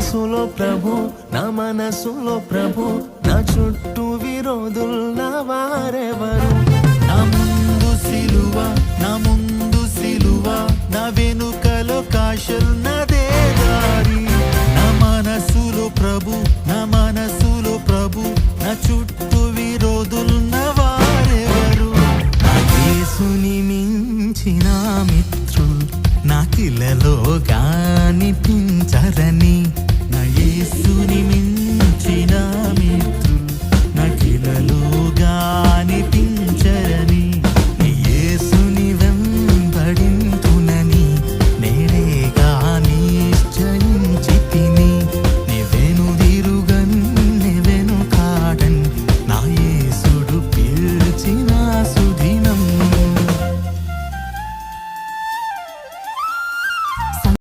మనసులో ప్రభు నా మనసులో ప్రభు నా చుట్టూ విరోధుల వారెవరు నా ముందు సిలువ నా ముందు సిలువ నా వెనుకలో కాశన్నదే దారి నా మనసులో ప్రభు నా మనసులో ప్రభు నా చుట్టూ విరోధులున్న వారెవరు నా యేసుని మించిన మిత్రులు నా కిలలో కనిపించరని